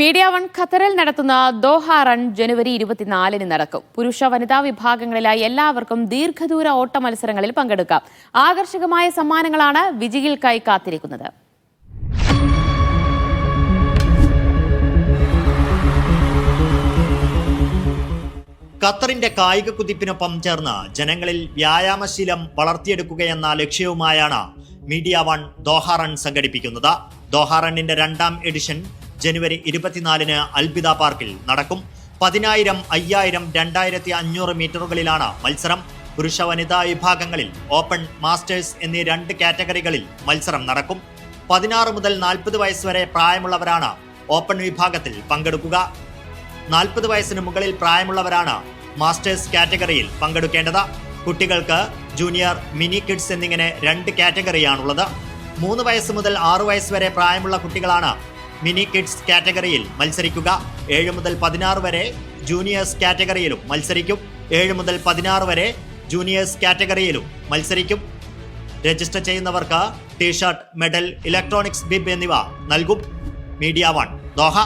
Media one ഖത്തറിൽ നടത്തുന്ന Doha run ജനുവരി ഇരുപത്തിനാലിന് നടക്കും. പുരുഷ വനിതാ വിഭാഗങ്ങളിലായി എല്ലാവർക്കും ദീർഘദൂര ഓട്ട മത്സരങ്ങളിൽ പങ്കെടുക്കാം. ആകർഷകമായ സമ്മാനങ്ങളാണ് വിജയികൾക്കായി കാത്തിരിക്കുന്നത് ഖത്തറിന്റെ കായിക കുതിപ്പിനൊപ്പം ചേർന്ന് ജനങ്ങളിൽ വ്യായാമശീലം വളർത്തിയെടുക്കുകയെന്ന ലക്ഷ്യവുമായാണ് മീഡിയ വൺ ദോഹ റൺ സംഘടിപ്പിക്കുന്നത്. ദോഹ റണ്ണിന്റെ രണ്ടാം എഡിഷൻ ജനുവരി ഇരുപത്തിനാലിന് അൽബിദ പാർക്കിൽ നടക്കും. പതിനായിരം അയ്യായിരം രണ്ടായിരത്തി അഞ്ഞൂറ് മീറ്ററുകളിലാണ് മത്സരം. പുരുഷ വനിതാ വിഭാഗങ്ങളിൽ ഓപ്പൺ മാസ്റ്റേഴ്സ് എന്നീ രണ്ട് കാറ്റഗറികളിൽ മത്സരം നടക്കും. പതിനാറ് മുതൽ നാൽപ്പത് വയസ്സ് വരെ പ്രായമുള്ളവരാണ് ഓപ്പൺ വിഭാഗത്തിൽ പങ്കെടുക്കുക. നാൽപ്പത് വയസ്സിന് മുകളിൽ പ്രായമുള്ളവരാണ് മാസ്റ്റേഴ്സ് കാറ്റഗറിയിൽ പങ്കെടുക്കേണ്ടത്. കുട്ടികൾക്ക് ജൂനിയർ മിനി കിഡ്സ് എന്നിങ്ങനെ രണ്ട് കാറ്റഗറിയാണുള്ളത്. മൂന്ന് വയസ്സ് മുതൽ ആറു വയസ്സ് വരെ പ്രായമുള്ള കുട്ടികളാണ് മിനി കിഡ്സ് കാറ്റഗറിയിൽ മത്സരിക്കുക. ഏഴ് മുതൽ പതിനാറ് വരെ ജൂനിയേഴ്സ് കാറ്റഗറിയിലും മത്സരിക്കും. ഏഴ് മുതൽ പതിനാറ് വരെ ജൂനിയേഴ്സ് കാറ്റഗറിയിലും മത്സരിക്കും. രജിസ്റ്റർ ചെയ്യുന്നവർക്ക് ടീഷർട്ട് മെഡൽ ഇലക്ട്രോണിക്സ് ബിബ് എന്നിവ നൽകും. Media One Doha.